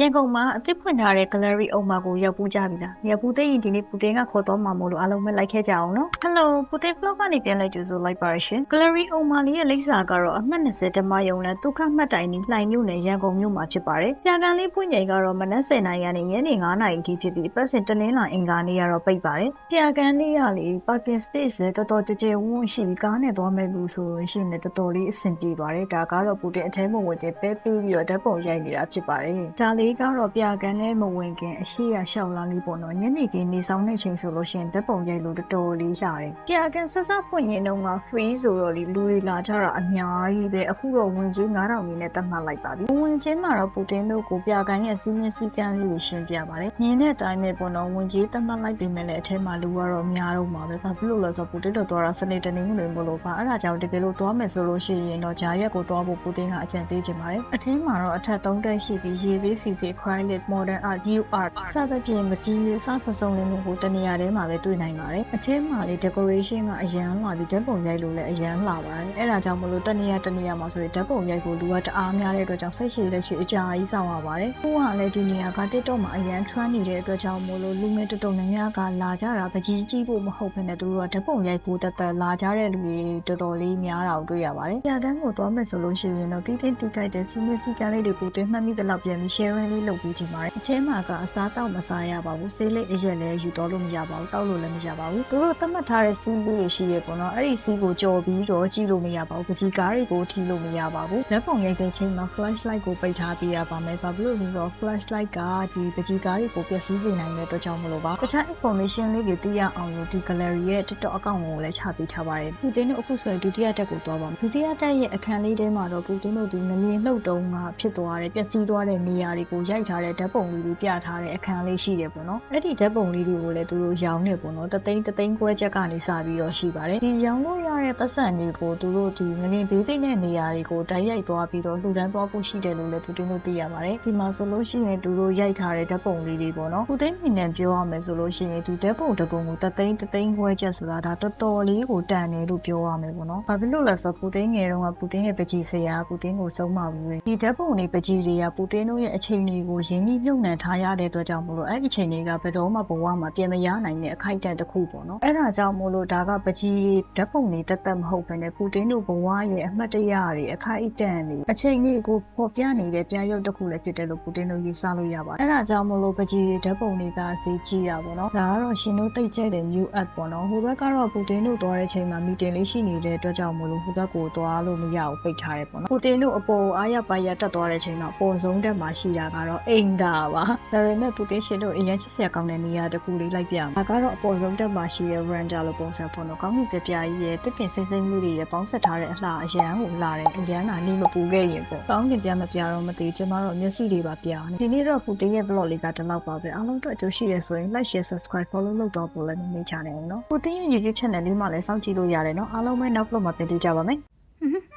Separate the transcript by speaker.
Speaker 1: ရန်ကုန်မှာအသစ်ဖွင့်ထားတဲ့ gallery အုံမှာကိုရောက်ပူးကြပြီလား။ရောက်ပူးသိရင်ဒီနေ့ပူတင်ကခေါ်တော့မှာမို့လို့အားလုံးပဲလိုက်ခဲ့ကြအောင်နော်။ Hello ပူတင် vlog ကနေပြန်လိုက်ကြဆိုလိုက်ပါရရှင်။ gallery အုံမှာလေးရဲ့လိပ်စာကတော့အမှတ်20ဓမ္မယုံလန်ဒုက္ခမှတ်တိုင်နီလှိုင်မြို့နယ်ရန်ကုန်မြို့မှာဖြစ်ပါတယ်။ပြကန်လေးဖွင့်ချိန်ကတော့မနက်10:00နာရီကနေညနေ9:00နာရီအထိဖြစ်ပြီးပတ်စဉ်တနင်္လာအင်္ဂါနေ့ကတော့ပိတ်ပါတယ်။ပြကန်လေးရလေ parking space လည်းတော်တော်ကြကြဝန်းရှိပြီးကားနဲ့သွားမဲ့လူဆိုလို့ရှိရင်လည်းတော်တော်လေးအဆင်ပြေပါတယ်။ဒါကတော့ပူတင်အထဲမှာဝင်တဲ့ပဲပေးပြီးတော့ဓာတ်ပုံရိုက်နေတာဖြစ်ပါတယ်။ဒါလေးကတော့ပြကန်နဲ့မဝင်ခင်အရှိရရှောက်လာလေးပေါ့နော်။ညနေခင်းနေဆောင်တဲ့ချိန်ဆိုလို့ရှိရင်ဓာတ်ပုံရိုက်လို့တော်တော်လေးလှတယ်။ပြကန်ဆက်ဆက်ဖွင့်ရင်တော့ free ဆိုတော့လေလူတွေလာကြတာအများကြီးပဲအခုတော့ဝင်ကြီး9000နေနဲ့တတ်မှတ်လိုက်ပါပြီ။ဝင်ချင်းမှာတော့ပူတင်တို့ကိုပြကန်ရဲ့စီးမင်းစည်းကမ်းလေးကိုရှင်းပြပါတယ်။မြင်တဲ့အတိုင်းပဲပေါ့နော်ဝင်ကြီးတတ်မှတ်လိုက်ပြီမဲ့လည်းအထက်မှာလူကတော့များတော့မှာပဲ။ဘာဖြစ်လို့လဲဆိုတော့ပူတင်တို့သွားတာစနေတနေ့မျိုးမလို့ပါ။အဲ့ဒါကြောင့်တကယ်လို့သွားမယ်ဆိုလို့ရှိရင်တော့ဂျာရက်ကိုသွားဖို့ပူတင်ကအကြံပေးချင်ပါတယ်။အထက်မှာတော့အထက်3တက်ရှိပြီးရေသေးစီစီ acrylic modern art new art စသဖြင့်မကြီးလေးစသစုံလေးမျိုးကိုတနေရာထဲမှာပဲတွေ့နိုင်ပါတယ်။အထက်မှာလေ decoration ကအရန်လာပြီးဓာတ်ပုံရိုက်လို့လည်းအရန်လာပါတယ်။အဲ့ဒါကြောင့်မလို့တနေရာတနေရာမှာဆိုရင်ဓာတ်ပုံရိုက်ဖို့လူကတအားများတဲ့အတွက်ကြောင့်စိတ်ရှည်လက်ရှိအကြာကြီးဆောင်ရပါတယ်။ဟိုကလည်းဒီနေရာက TikTok မှာအရန် trend နေတဲ့အတွက်ကြောင့်မလို့လူငယ်တော်တော်များများကလာကြတာပကြီးကြီးဖို့မဟုတ်ဘဲနဲ့သူတို့ကဓာတ်ပုံရိုက်ဖို့တသက်လာကြတဲ့လူတွေတော်တော်လေးများတာကိုတွေ့ရပါတယ်။ကြာတန်းကိုသွားမယ်ဆိုလို့ရှိရင်တော့တိတိတိကြိုက်တဲ့စီမီစီကလေးတွေကိုတင်မှတ်မိတဲ့လောက်ပြန်ပြီး sharing လေးလုပ်ပေးချင်ပါတယ်။အချင်းမှာကအစားတောက်မစားရပါဘူး။ဆေးလိပ်အရက်လည်းယူတော့လို့မရပါဘူး။တောက်လို့လည်းမရပါဘူး။သူတို့သတ်မှတ်ထားတဲ့စီးလေးတွေရှိရပေါ့နော်။အဲ့ဒီစီးကိုကြော်ပြီးတော့ကြည့်လို့မရပါဘူး။ပကြီးကားတွေကိုထိလို့မရပါဘူး။ဓာတ်ပုံရိုက်တဲ့ချိန်မှာ flashlight ကိုပိတ်ထားပေးရပါမယ်။ဘာဖြစ်လို့လဲဆိုတော့ flashlight ကဒီပကြီးကားတွေကိုပျက်စီးစေနိုင်တဲ့အတွက်ကြောင့်မလို့ပါ။တခြား information လေးတွေသိရအောင်လို့ဒီ gallery ရဲ့ TikTok account ကိုလည်းချပေးထားပါတယ်။ပူတင်တို့အခုဆိုရင်ဒုတိယတက်ကိုသွားပါမယ်။ဒုတိယတက်ရဲ့အခန်းလေးထဲမှာတော့ပူတင်တို့ဒီငလျင်လှုပ်တုံးကဖြစ်သွားတဲ့ပျက်စီးသွားတဲ့နေရာတွေကိုရိုက်ထားတဲ့ဓာတ်ပုံလေးတွေပြထားတဲ့အခန်းလေးရှိတယ်ပေါ့နော်။အဲ့ဒီဓာတ်ပုံလေးတွေကိုလည်းသူတို့ရောင်းနေပေါ့နော်။တသိန်းတသိန်းခွဲချက်ကနေစပြီးတော့ရှိပါတယ်။ဒီရောင်းလို့ရတဲ့ပတ်စံတွေကိုသူတို့ဒီငလျင်ဘေးသိမ့်တဲ့နေရာတွေကိုတိုက်ရိုက်သွားပြီးတော့လှူဒန်းသွားဖို့ရှိတယ်လို့လည်းပူတင်တို့သိရပါတယ်။ဒီမှာဆိုလို့ရှိရင်သူတို့ရိုက်ထားတဲ့ဓာတ်ပုံလေးတွေပေါ့နော်။ပူတင်မိနဲ့ပြောရမယ်ဆိုလို့ရှိရင်ဒီဓာတ်ပုံတစ်ပုံကိုတသိန်းတသိန်းခွဲချက်ဆိုတာဒါတော်တော်လေးကိုတန်တယ်လို့ပြောရမယ်ပေါ့နော်။ဘာဖြစ်လို့လဲဆိုတော့ပူတင်ငယ်တုန်းကပူတင်ရဲ့ပကြီးဆရာပူတင်ကိုဆုံးမဘူးလေ။ဒီဓာတ်ပုံတွေပကြီးတွေကပူတင်တို့ရဲ့အချိန်တွေကိုရင်းနှီးမြှုပ်နှံထားရတဲ့အတွက်ကြောင့်မို့လို့အဲ့ဒီအချိန်တွေကဘယ်တော့မှဘဝမှာပြင်မရနိုင်တဲ့အခိုက်အတန့်တစ်ခုပေါ့နော်။အဲ့ဒါကြောင့်မို့လို့ဒါကပကြီးဓာတ်ပုံတွေတက်တက်မဟုတ်ဘဲနဲ့ပူတင်တို့ဘဝရဲ့အမှတ်တရတွေအခိုက်အတန့်တွေအချိန်တွေကိုပေါ်ပြနေတဲ့ပြရုပ်တစ်ခုလည်းဖြစ်တယ်လို့ပူတင်တို့ယူဆလို့ရပါတယ်။အဲ့ဒါကြောင့်မို့လို့ပကြီးဓာတ်ပုံတွေကဈေးကြီးရပါတော့။ဒါကတော့ရှင်တို့တိတ်ကျတဲ့ new app ပေါ့နော်။ဟိုဘက်ကတော့ပူတင်တို့သွားတဲ့ချိန်မှာ meeting လေးရှိနေတဲ့အတွက်ကြောင့်မို့လို့ဟိုဘက်ကိုသွားလို့မရဘူးပိတ်ထားတယ်ပေါ့နော်။ပူတင်တို့အပေါ်အားရပါရတက်သွားတဲ့ချိန်တော့ပုံဆုံးတက်မှာရှိတာကတော့အိမ်တာပါ။ဒါပေမဲ့ပူတင်ရှင်တို့အရင်ချစ်စရာကောင်းတဲ့နေရာတစ်ခုလေးလိုက်ပြ။ဒါကတော့အပေါ်ဆုံးတက်မှာရှိတဲ့ veranda လို့ပုံစံပေါ့နော်။ကောင်းကင်ပြပြကြီးရဲ့တစ်ပင်စိမ့်စိမ့်လေးတွေရဲ့ပေါင်းဆက်ထားတဲ့အလှအရန်ကိုလာတယ်။အရန်နာနေမပူခဲ့ရင်ပေါ့။ကောင်းကင်ပြမပြတော့မသိကျမတို့မျက်စိတွေပါပြ။ဒီနေ့တော့ပူတင်ရဲ့ vlog လေးကဒီလောက်ပါပဲ။အားလုံးတို့အကျိုးရှိရဆိုရင် like share subscribe follow လုပ်တော့ပို့လည်းမမေ့ချနိုင်ဘူးနော်။ပူတင်ရဲ့ YouTube channel လေးမှာလည်းစောင့်ကြည့်လို့ရတယ်နော်။အားလုံးပဲနောက် vlog မှာပြန်တွေ့ကြပါမယ်။